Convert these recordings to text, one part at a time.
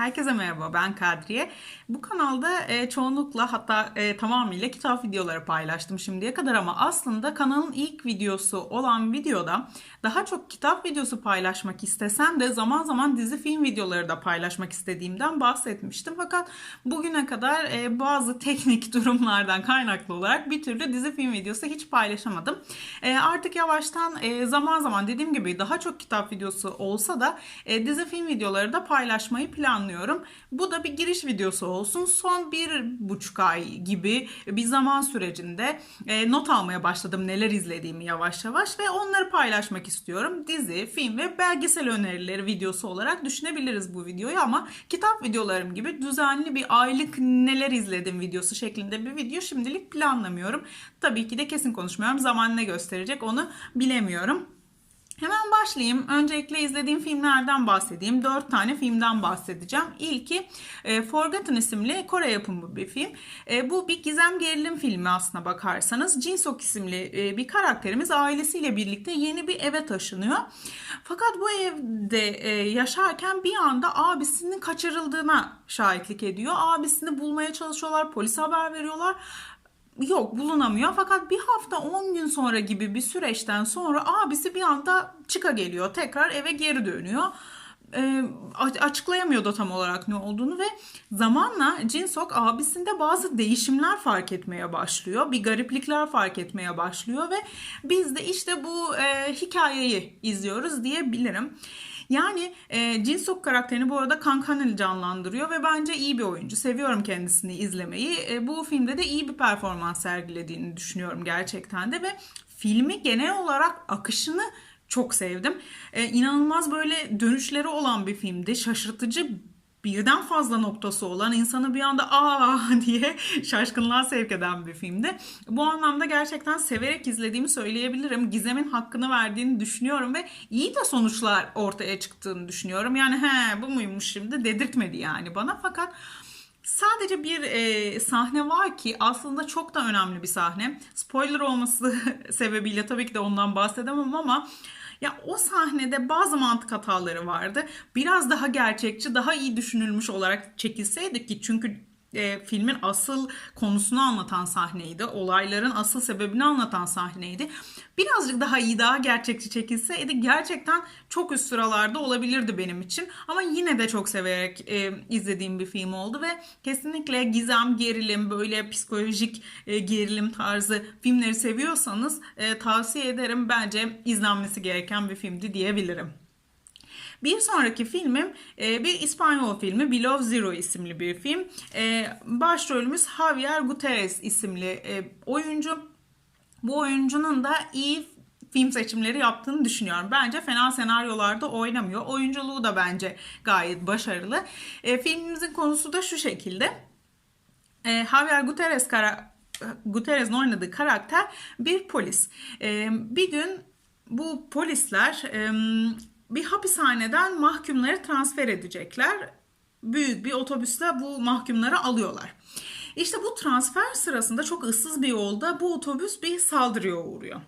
Herkese merhaba ben Kadriye. Bu kanalda e, çoğunlukla hatta e, tamamıyla kitap videoları paylaştım şimdiye kadar ama aslında kanalın ilk videosu olan videoda daha çok kitap videosu paylaşmak istesem de zaman zaman dizi film videoları da paylaşmak istediğimden bahsetmiştim. Fakat bugüne kadar e, bazı teknik durumlardan kaynaklı olarak bir türlü dizi film videosu hiç paylaşamadım. E, artık yavaştan e, zaman zaman dediğim gibi daha çok kitap videosu olsa da e, dizi film videoları da paylaşmayı planlıyorum. Bu da bir giriş videosu olsun. Son bir buçuk ay gibi bir zaman sürecinde e, not almaya başladım neler izlediğimi yavaş yavaş ve onları paylaşmak istiyorum. Dizi, film ve belgesel önerileri videosu olarak düşünebiliriz bu videoyu ama kitap videolarım gibi düzenli bir aylık neler izledim videosu şeklinde bir video şimdilik planlamıyorum. Tabii ki de kesin konuşmuyorum. Zaman ne gösterecek onu bilemiyorum. Hemen başlayayım. Öncelikle izlediğim filmlerden bahsedeyim. Dört tane filmden bahsedeceğim. İlki e, Forgotten isimli Kore yapımı bir film. E, bu bir gizem gerilim filmi aslına bakarsanız. Jin Sok isimli e, bir karakterimiz ailesiyle birlikte yeni bir eve taşınıyor. Fakat bu evde e, yaşarken bir anda abisinin kaçırıldığına şahitlik ediyor. Abisini bulmaya çalışıyorlar. Polise haber veriyorlar yok bulunamıyor fakat bir hafta 10 gün sonra gibi bir süreçten sonra abisi bir anda çıka geliyor tekrar eve geri dönüyor e, açıklayamıyordu tam olarak ne olduğunu ve zamanla Jinsok abisinde bazı değişimler fark etmeye başlıyor. Bir gariplikler fark etmeye başlıyor ve biz de işte bu e, hikayeyi izliyoruz diyebilirim. Yani e, Jinsok karakterini bu arada Kang Hanel canlandırıyor ve bence iyi bir oyuncu. Seviyorum kendisini izlemeyi. E, bu filmde de iyi bir performans sergilediğini düşünüyorum gerçekten de ve filmi genel olarak akışını çok sevdim. Ee, inanılmaz böyle dönüşleri olan bir filmdi. Şaşırtıcı birden fazla noktası olan insanı bir anda aa diye şaşkınlığa sevk eden bir filmdi. Bu anlamda gerçekten severek izlediğimi söyleyebilirim. Gizem'in hakkını verdiğini düşünüyorum ve iyi de sonuçlar ortaya çıktığını düşünüyorum. Yani he bu muymuş şimdi dedirtmedi yani bana fakat Sadece bir e, sahne var ki aslında çok da önemli bir sahne. Spoiler olması sebebiyle tabii ki de ondan bahsedemem ama ya o sahnede bazı mantık hataları vardı. Biraz daha gerçekçi, daha iyi düşünülmüş olarak çekilseydi ki çünkü e, filmin asıl konusunu anlatan sahneydi. Olayların asıl sebebini anlatan sahneydi. Birazcık daha iyi, daha gerçekçi çekilseydi gerçekten çok üst sıralarda olabilirdi benim için. Ama yine de çok severek e, izlediğim bir film oldu ve kesinlikle gizem, gerilim, böyle psikolojik e, gerilim tarzı filmleri seviyorsanız e, tavsiye ederim. Bence izlenmesi gereken bir filmdi diyebilirim. Bir sonraki filmim e, bir İspanyol filmi Below Zero isimli bir film. E, başrolümüz Javier Gutierrez isimli e, oyuncu. Bu oyuncunun da iyi film seçimleri yaptığını düşünüyorum. Bence fena senaryolarda oynamıyor. Oyunculuğu da bence gayet başarılı. E, filmimizin konusu da şu şekilde. E, Javier Gutierrez kara Gutierrez'in oynadığı karakter bir polis. E, bir gün bu polisler e, bir hapishaneden mahkumları transfer edecekler. Büyük bir otobüsle bu mahkumları alıyorlar. İşte bu transfer sırasında çok ıssız bir yolda bu otobüs bir saldırıya uğruyor.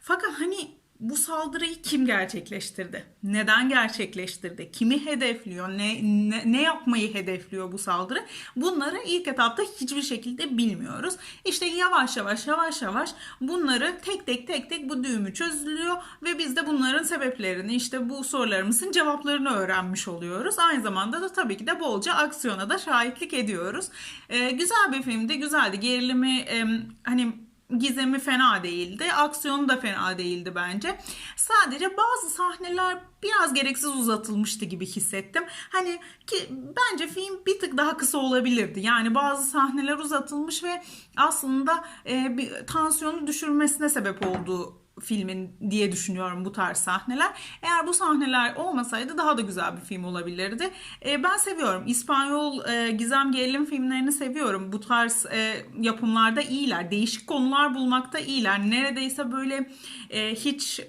Fakat hani bu saldırıyı kim gerçekleştirdi? Neden gerçekleştirdi? Kimi hedefliyor? Ne, ne, ne yapmayı hedefliyor bu saldırı? Bunları ilk etapta hiçbir şekilde bilmiyoruz. İşte yavaş yavaş yavaş yavaş bunları tek tek tek tek bu düğümü çözülüyor ve biz de bunların sebeplerini işte bu sorularımızın cevaplarını öğrenmiş oluyoruz. Aynı zamanda da tabii ki de bolca aksiyona da şahitlik ediyoruz. Ee, güzel bir filmdi, güzeldi. Gerilimi e, hani gizemi fena değildi. Aksiyonu da fena değildi bence. Sadece bazı sahneler biraz gereksiz uzatılmıştı gibi hissettim. Hani ki bence film bir tık daha kısa olabilirdi. Yani bazı sahneler uzatılmış ve aslında e, bir tansiyonu düşürmesine sebep oldu filmin diye düşünüyorum bu tarz sahneler. Eğer bu sahneler olmasaydı daha da güzel bir film olabilirdi. E, ben seviyorum. İspanyol e, gizem gerilim filmlerini seviyorum. Bu tarz e, yapımlarda iyiler. Değişik konular bulmakta iyiler. Neredeyse böyle e, hiç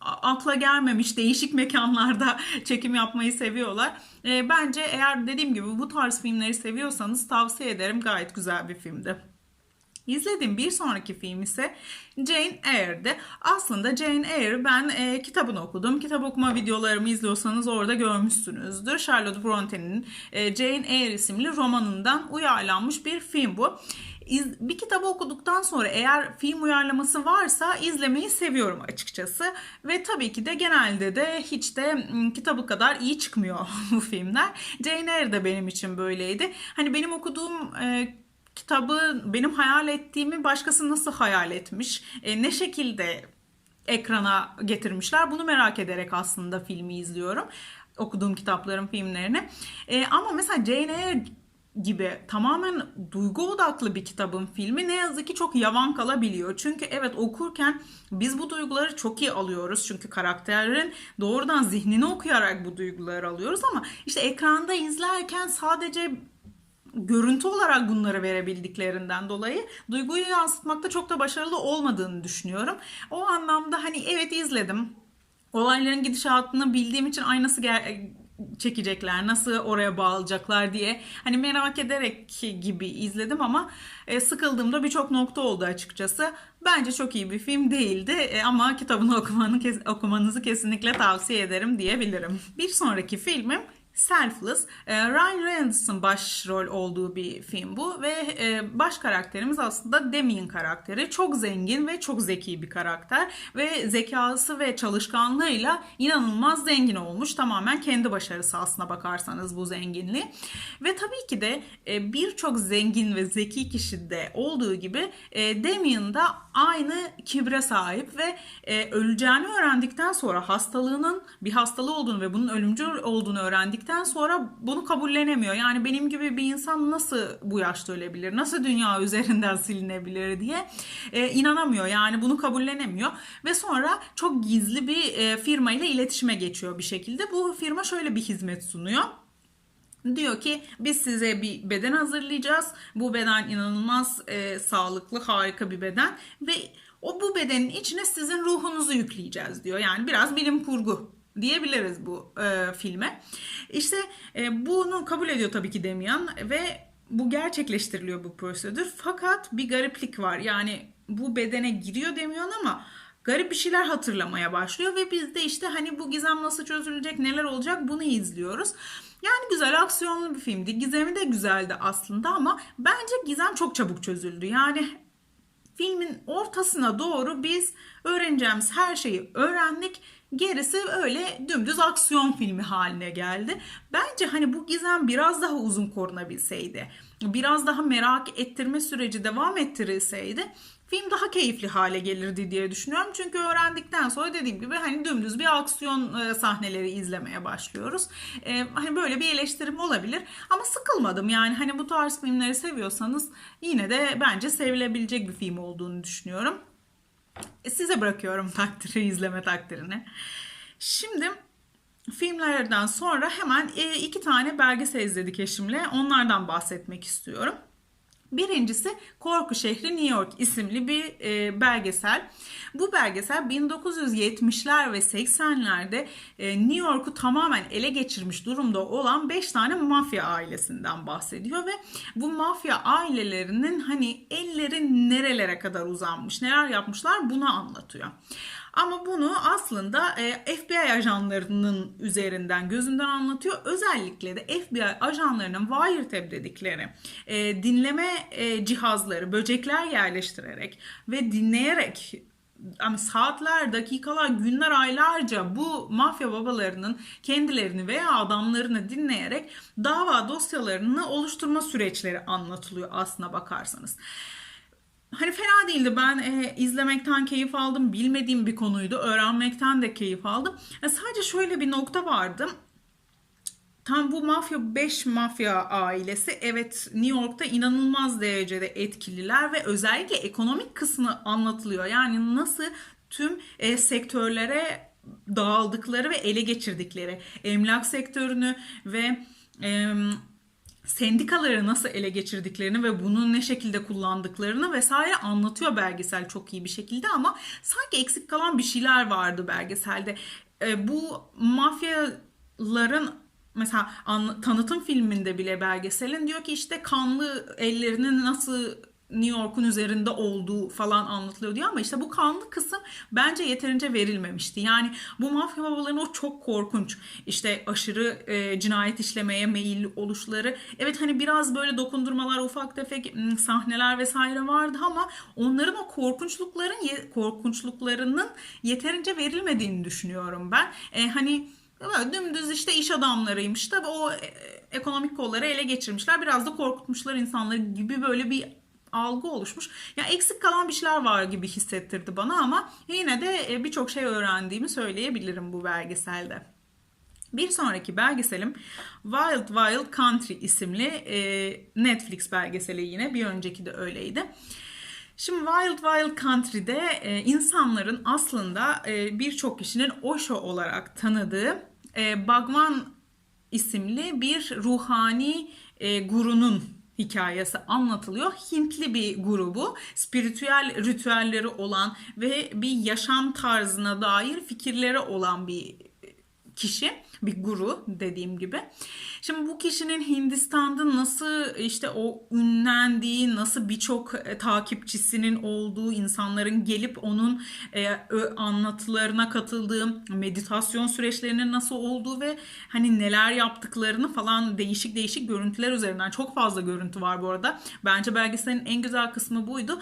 akla gelmemiş değişik mekanlarda çekim yapmayı seviyorlar. E, bence eğer dediğim gibi bu tarz filmleri seviyorsanız tavsiye ederim. Gayet güzel bir filmdi. İzlediğim bir sonraki film ise Jane Eyre'di. Aslında Jane Eyre ben e, kitabını okudum. Kitap okuma videolarımı izliyorsanız orada görmüşsünüzdür. Charlotte Bronte'nin e, Jane Eyre isimli romanından uyarlanmış bir film bu. Bir kitabı okuduktan sonra eğer film uyarlaması varsa izlemeyi seviyorum açıkçası. Ve tabii ki de genelde de hiç de kitabı kadar iyi çıkmıyor bu filmler. Jane Eyre de benim için böyleydi. Hani benim okuduğum e, kitabı benim hayal ettiğimi başkası nasıl hayal etmiş? E, ne şekilde ekrana getirmişler? Bunu merak ederek aslında filmi izliyorum. Okuduğum kitapların filmlerini. E, ama mesela Jane Eyre gibi tamamen duygu odaklı bir kitabın filmi ne yazık ki çok yavan kalabiliyor. Çünkü evet okurken biz bu duyguları çok iyi alıyoruz. Çünkü karakterlerin doğrudan zihnini okuyarak bu duyguları alıyoruz ama işte ekranda izlerken sadece görüntü olarak bunları verebildiklerinden dolayı duyguyu yansıtmakta çok da başarılı olmadığını düşünüyorum. O anlamda hani evet izledim. Olayların gidişatını bildiğim için ay nasıl ger- çekecekler, nasıl oraya bağlayacaklar diye hani merak ederek gibi izledim ama e, sıkıldığımda birçok nokta oldu açıkçası. Bence çok iyi bir film değildi e, ama kitabını okumanı, okumanızı kesinlikle tavsiye ederim diyebilirim. Bir sonraki filmim Selfless. E, Ryan Reynolds'ın başrol olduğu bir film bu ve e, baş karakterimiz aslında Damien karakteri. Çok zengin ve çok zeki bir karakter ve zekası ve çalışkanlığıyla inanılmaz zengin olmuş. Tamamen kendi başarısı aslına bakarsanız bu zenginliği. Ve tabii ki de e, birçok zengin ve zeki kişide olduğu gibi Damien da aynı kibre sahip ve öleceğini öğrendikten sonra hastalığının bir hastalığı olduğunu ve bunun ölümcül olduğunu öğrendikten sonra bunu kabullenemiyor. Yani benim gibi bir insan nasıl bu yaşta ölebilir? Nasıl dünya üzerinden silinebilir diye e, inanamıyor. Yani bunu kabullenemiyor ve sonra çok gizli bir e, firma ile iletişime geçiyor bir şekilde. Bu firma şöyle bir hizmet sunuyor. Diyor ki biz size bir beden hazırlayacağız. Bu beden inanılmaz e, sağlıklı, harika bir beden ve o bu bedenin içine sizin ruhunuzu yükleyeceğiz diyor. Yani biraz bilim kurgu diyebiliriz bu e, filme. İşte e, bunu kabul ediyor tabii ki Demian ve bu gerçekleştiriliyor bu prosedür. Fakat bir gariplik var. Yani bu bedene giriyor Demian ama garip bir şeyler hatırlamaya başlıyor ve biz de işte hani bu gizem nasıl çözülecek, neler olacak bunu izliyoruz. Yani güzel aksiyonlu bir filmdi. Gizemi de güzeldi aslında ama bence gizem çok çabuk çözüldü. Yani filmin ortasına doğru biz öğreneceğimiz her şeyi öğrendik. Gerisi öyle dümdüz aksiyon filmi haline geldi. Bence hani bu gizem biraz daha uzun korunabilseydi, biraz daha merak ettirme süreci devam ettirilseydi film daha keyifli hale gelirdi diye düşünüyorum. Çünkü öğrendikten sonra dediğim gibi hani dümdüz bir aksiyon e, sahneleri izlemeye başlıyoruz. Ee, hani böyle bir eleştirim olabilir ama sıkılmadım. Yani hani bu tarz filmleri seviyorsanız yine de bence sevilebilecek bir film olduğunu düşünüyorum. E, size bırakıyorum takdiri, izleme takdirini. Şimdi filmlerden sonra hemen e, iki tane belgesel izledik eşimle. Onlardan bahsetmek istiyorum. Birincisi Korku Şehri New York isimli bir e, belgesel. Bu belgesel 1970'ler ve 80'lerde e, New York'u tamamen ele geçirmiş durumda olan 5 tane mafya ailesinden bahsediyor ve bu mafya ailelerinin hani elleri nerelere kadar uzanmış, neler yapmışlar bunu anlatıyor. Ama bunu aslında e, FBI ajanlarının üzerinden gözünden anlatıyor. Özellikle de FBI ajanlarının wiretap dedikleri e, dinleme e, cihazları, böcekler yerleştirerek ve dinleyerek yani saatler, dakikalar, günler, aylarca bu mafya babalarının kendilerini veya adamlarını dinleyerek dava dosyalarını oluşturma süreçleri anlatılıyor aslına bakarsanız hani fena değildi. Ben e, izlemekten keyif aldım. Bilmediğim bir konuydu. Öğrenmekten de keyif aldım. E, sadece şöyle bir nokta vardı. Tam bu mafya 5 mafya ailesi evet New York'ta inanılmaz derecede etkililer ve özellikle ekonomik kısmı anlatılıyor. Yani nasıl tüm e, sektörlere dağıldıkları ve ele geçirdikleri emlak sektörünü ve e, sendikaları nasıl ele geçirdiklerini ve bunu ne şekilde kullandıklarını vesaire anlatıyor belgesel çok iyi bir şekilde ama sanki eksik kalan bir şeyler vardı belgeselde. E, bu mafyaların mesela an, tanıtım filminde bile belgeselin diyor ki işte kanlı ellerini nasıl New York'un üzerinde olduğu falan anlatılıyor diyor ama işte bu kanlı kısım bence yeterince verilmemişti. Yani bu mafya babalarının o çok korkunç işte aşırı e, cinayet işlemeye meyilli oluşları. Evet hani biraz böyle dokundurmalar, ufak tefek sahneler vesaire vardı ama onların o korkunçlukların korkunçluklarının yeterince verilmediğini düşünüyorum ben. E, hani Böyle dümdüz işte iş adamlarıymış da o e, ekonomik kolları ele geçirmişler. Biraz da korkutmuşlar insanları gibi böyle bir algı oluşmuş. Ya eksik kalan bir şeyler var gibi hissettirdi bana ama yine de e, birçok şey öğrendiğimi söyleyebilirim bu belgeselde. Bir sonraki belgeselim Wild Wild Country isimli e, Netflix belgeseli yine bir önceki de öyleydi. Şimdi Wild Wild Country'de e, insanların aslında birçok kişinin Osho olarak tanıdığı Bhagwan isimli bir ruhani gurunun hikayesi anlatılıyor. Hintli bir grubu, spiritüel ritüelleri olan ve bir yaşam tarzına dair fikirleri olan bir kişi, bir guru dediğim gibi. Şimdi bu kişinin Hindistan'da nasıl işte o ünlendiği, nasıl birçok e, takipçisinin olduğu, insanların gelip onun e, anlatılarına katıldığı, meditasyon süreçlerinin nasıl olduğu ve hani neler yaptıklarını falan değişik değişik görüntüler üzerinden çok fazla görüntü var bu arada. Bence belgeselin en güzel kısmı buydu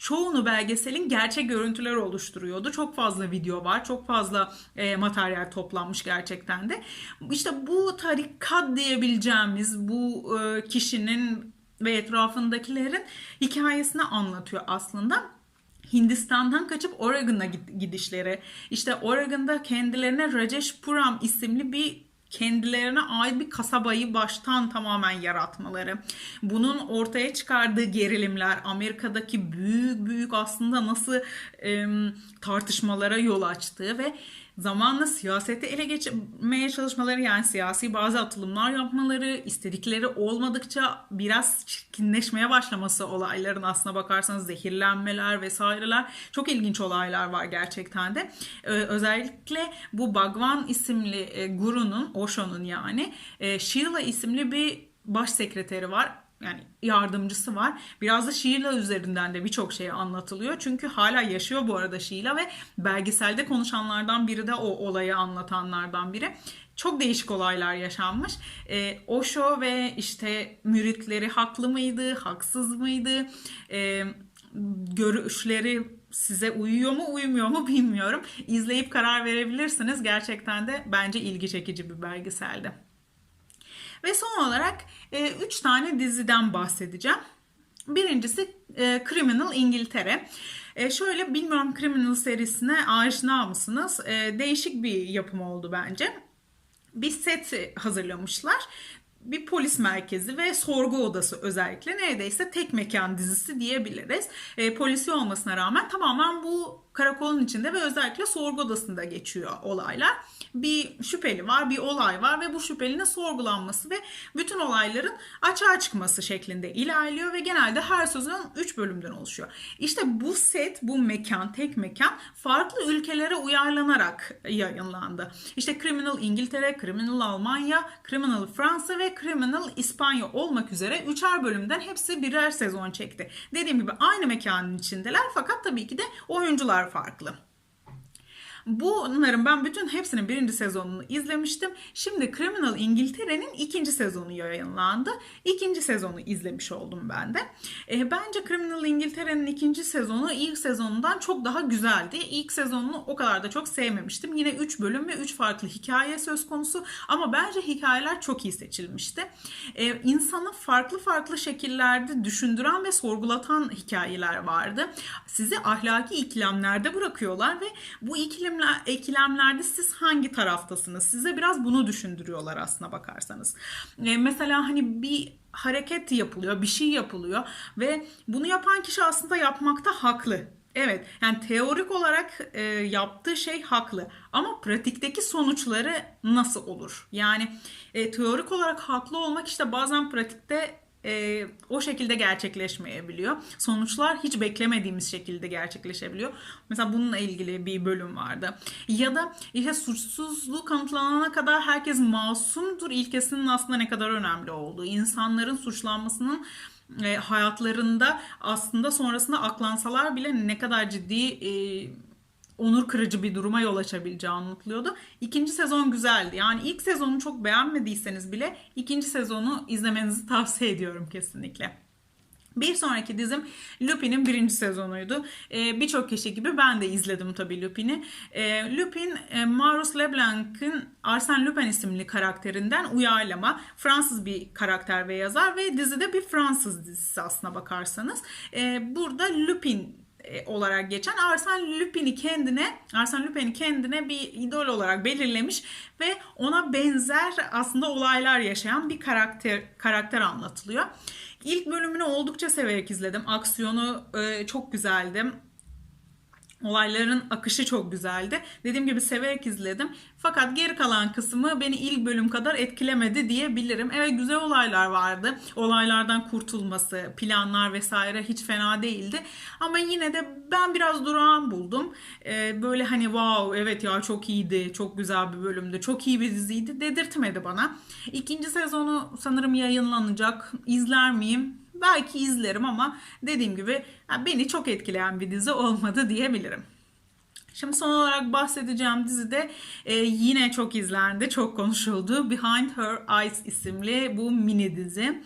çoğunu belgeselin gerçek görüntüler oluşturuyordu. Çok fazla video var, çok fazla e, materyal toplanmış gerçekten de. İşte bu tarikat diyebileceğimiz bu e, kişinin ve etrafındakilerin hikayesini anlatıyor aslında. Hindistan'dan kaçıp Oregon'a gidişleri, işte Oregon'da kendilerine Rajeshpuram isimli bir kendilerine ait bir kasabayı baştan tamamen yaratmaları, bunun ortaya çıkardığı gerilimler, Amerika'daki büyük büyük aslında nasıl e, tartışmalara yol açtığı ve zamanla siyaseti ele geçirmeye çalışmaları yani siyasi bazı atılımlar yapmaları, istedikleri olmadıkça biraz çirkinleşmeye başlaması olayların aslına bakarsanız zehirlenmeler vesaireler çok ilginç olaylar var gerçekten de. Ee, özellikle bu Bhagwan isimli e, gurunun, Osho'nun yani e, Sheila isimli bir baş sekreteri var yani yardımcısı var. Biraz da Sheila üzerinden de birçok şey anlatılıyor. Çünkü hala yaşıyor bu arada Sheila ve belgeselde konuşanlardan biri de o olayı anlatanlardan biri. Çok değişik olaylar yaşanmış. E, Osho ve işte müritleri haklı mıydı, haksız mıydı? E, görüşleri size uyuyor mu uyumuyor mu bilmiyorum. İzleyip karar verebilirsiniz. Gerçekten de bence ilgi çekici bir belgeseldi. Ve son olarak 3 e, tane diziden bahsedeceğim. Birincisi e, Criminal İngiltere. E, şöyle bilmiyorum Criminal serisine aşina mısınız? E, değişik bir yapım oldu bence. Bir set hazırlamışlar bir polis merkezi ve sorgu odası özellikle neredeyse tek mekan dizisi diyebiliriz. E, polisi olmasına rağmen tamamen bu karakolun içinde ve özellikle sorgu odasında geçiyor olaylar. Bir şüpheli var, bir olay var ve bu şüphelinin sorgulanması ve bütün olayların açığa çıkması şeklinde ilerliyor ve genelde her sezon 3 bölümden oluşuyor. İşte bu set, bu mekan, tek mekan farklı ülkelere uyarlanarak yayınlandı. İşte Criminal İngiltere, Criminal Almanya, Criminal Fransa ve Criminal İspanya olmak üzere üçer bölümden hepsi birer sezon çekti. Dediğim gibi aynı mekanın içindeler fakat tabii ki de oyuncular farklı. Bunların ben bütün hepsinin birinci sezonunu izlemiştim. Şimdi Criminal İngiltere'nin ikinci sezonu yayınlandı. İkinci sezonu izlemiş oldum ben de. E, bence Criminal İngiltere'nin ikinci sezonu ilk sezonundan çok daha güzeldi. İlk sezonunu o kadar da çok sevmemiştim. Yine 3 bölüm ve 3 farklı hikaye söz konusu. Ama bence hikayeler çok iyi seçilmişti. E, insanı farklı farklı şekillerde düşündüren ve sorgulatan hikayeler vardı. Sizi ahlaki ikilemlerde bırakıyorlar ve bu ikilemler ikilemlerde siz hangi taraftasınız? Size biraz bunu düşündürüyorlar aslına bakarsanız. E, mesela hani bir hareket yapılıyor, bir şey yapılıyor ve bunu yapan kişi aslında yapmakta haklı. Evet yani teorik olarak e, yaptığı şey haklı ama pratikteki sonuçları nasıl olur? Yani e, teorik olarak haklı olmak işte bazen pratikte e, o şekilde gerçekleşmeyebiliyor. Sonuçlar hiç beklemediğimiz şekilde gerçekleşebiliyor. Mesela bununla ilgili bir bölüm vardı. Ya da işte suçsuzluğu kanıtlanana kadar herkes masumdur ilkesinin aslında ne kadar önemli olduğu. İnsanların suçlanmasının e, hayatlarında aslında sonrasında aklansalar bile ne kadar ciddi e, onur kırıcı bir duruma yol açabileceği anlatılıyordu. İkinci sezon güzeldi. Yani ilk sezonu çok beğenmediyseniz bile ikinci sezonu izlemenizi tavsiye ediyorum kesinlikle. Bir sonraki dizim Lupin'in birinci sezonuydu. Ee, Birçok kişi gibi ben de izledim tabii Lupin'i. Ee, Lupin, e, Marius Leblanc'ın Arsène Lupin isimli karakterinden uyarlama. Fransız bir karakter ve yazar ve dizide bir Fransız dizisi aslına bakarsanız. Ee, burada Lupin olarak geçen Arsène Lupin'i kendine Arsène Lupin'i kendine bir idol olarak belirlemiş ve ona benzer aslında olaylar yaşayan bir karakter karakter anlatılıyor. İlk bölümünü oldukça severek izledim. Aksiyonu e, çok güzeldi. Olayların akışı çok güzeldi. Dediğim gibi severek izledim. Fakat geri kalan kısmı beni ilk bölüm kadar etkilemedi diyebilirim. Evet güzel olaylar vardı. Olaylardan kurtulması, planlar vesaire hiç fena değildi. Ama yine de ben biraz durağan buldum. Ee, böyle hani wow evet ya çok iyiydi, çok güzel bir bölümdü, çok iyi bir diziydi dedirtmedi bana. İkinci sezonu sanırım yayınlanacak. İzler miyim? Belki izlerim ama dediğim gibi beni çok etkileyen bir dizi olmadı diyebilirim. Şimdi son olarak bahsedeceğim dizi de e, yine çok izlendi, çok konuşuldu. Behind Her Eyes isimli bu mini dizi.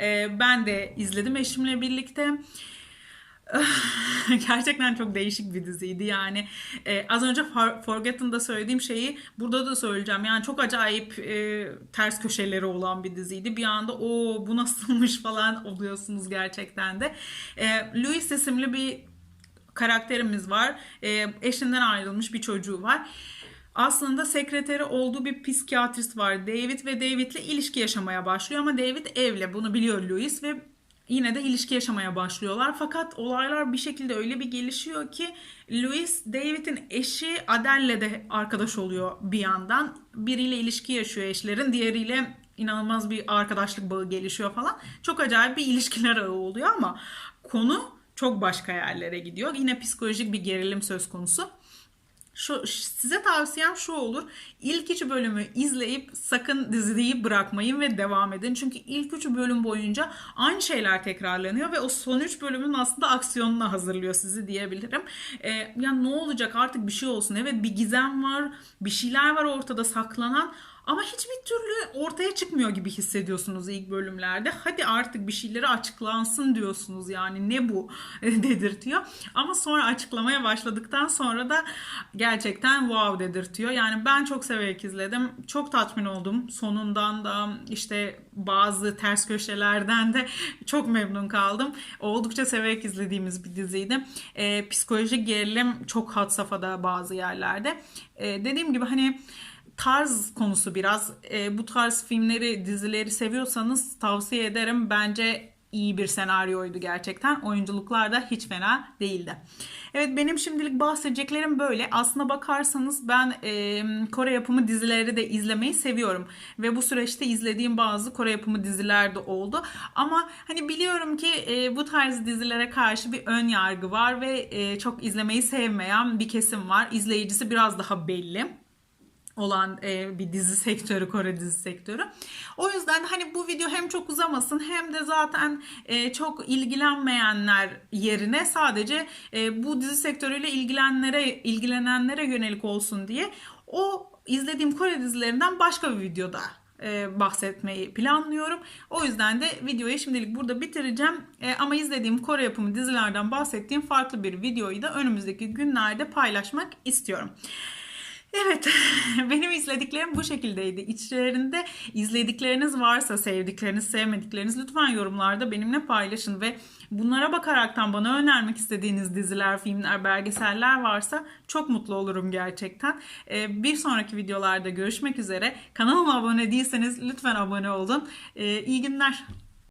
E, ben de izledim eşimle birlikte. Gerçekten çok değişik bir diziydi yani. Ee, az önce Forgotten'da söylediğim şeyi burada da söyleyeceğim. Yani çok acayip e, ters köşeleri olan bir diziydi. Bir anda o bu nasılmış falan oluyorsunuz gerçekten de. Ee, Louis isimli bir karakterimiz var. Ee, eşinden ayrılmış bir çocuğu var aslında sekreteri olduğu bir psikiyatrist var David ve David'le ilişki yaşamaya başlıyor ama David evli bunu biliyor Louis ve yine de ilişki yaşamaya başlıyorlar. Fakat olaylar bir şekilde öyle bir gelişiyor ki Louis David'in eşi Adele'le de arkadaş oluyor bir yandan. Biriyle ilişki yaşıyor eşlerin, diğeriyle inanılmaz bir arkadaşlık bağı gelişiyor falan. Çok acayip bir ilişkiler ağı oluyor ama konu çok başka yerlere gidiyor. Yine psikolojik bir gerilim söz konusu şu, size tavsiyem şu olur. İlk üç bölümü izleyip sakın diziyi bırakmayın ve devam edin. Çünkü ilk üç bölüm boyunca aynı şeyler tekrarlanıyor ve o son üç bölümün aslında aksiyonuna hazırlıyor sizi diyebilirim. Ee, yani ne olacak artık bir şey olsun. Evet bir gizem var, bir şeyler var ortada saklanan ama hiçbir türlü ortaya çıkmıyor gibi hissediyorsunuz ilk bölümlerde. Hadi artık bir şeyleri açıklansın diyorsunuz yani ne bu dedirtiyor. Ama sonra açıklamaya başladıktan sonra da gerçekten wow dedirtiyor. Yani ben çok severek izledim. Çok tatmin oldum. Sonundan da işte bazı ters köşelerden de çok memnun kaldım. Oldukça severek izlediğimiz bir diziydi. E, psikolojik gerilim çok had safhada bazı yerlerde. E, dediğim gibi hani tarz konusu biraz. E, bu tarz filmleri, dizileri seviyorsanız tavsiye ederim. Bence iyi bir senaryoydu gerçekten. Oyunculuklar da hiç fena değildi. Evet benim şimdilik bahsedeceklerim böyle. Aslına bakarsanız ben e, Kore yapımı dizileri de izlemeyi seviyorum. Ve bu süreçte izlediğim bazı Kore yapımı diziler de oldu. Ama hani biliyorum ki e, bu tarz dizilere karşı bir ön yargı var ve e, çok izlemeyi sevmeyen bir kesim var. İzleyicisi biraz daha belli olan e, bir dizi sektörü Kore dizi sektörü. O yüzden hani bu video hem çok uzamasın hem de zaten e, çok ilgilenmeyenler yerine sadece e, bu dizi sektörüyle ilgilenenlere ilgilenenlere yönelik olsun diye o izlediğim Kore dizilerinden başka bir videoda e, bahsetmeyi planlıyorum. O yüzden de videoyu şimdilik burada bitireceğim. E, ama izlediğim Kore yapımı dizilerden bahsettiğim farklı bir videoyu da önümüzdeki günlerde paylaşmak istiyorum. Evet, benim izlediklerim bu şekildeydi. İçlerinde izledikleriniz varsa, sevdikleriniz, sevmedikleriniz lütfen yorumlarda benimle paylaşın ve bunlara bakaraktan bana önermek istediğiniz diziler, filmler, belgeseller varsa çok mutlu olurum gerçekten. Ee, bir sonraki videolarda görüşmek üzere. Kanalıma abone değilseniz lütfen abone olun. Ee, iyi günler.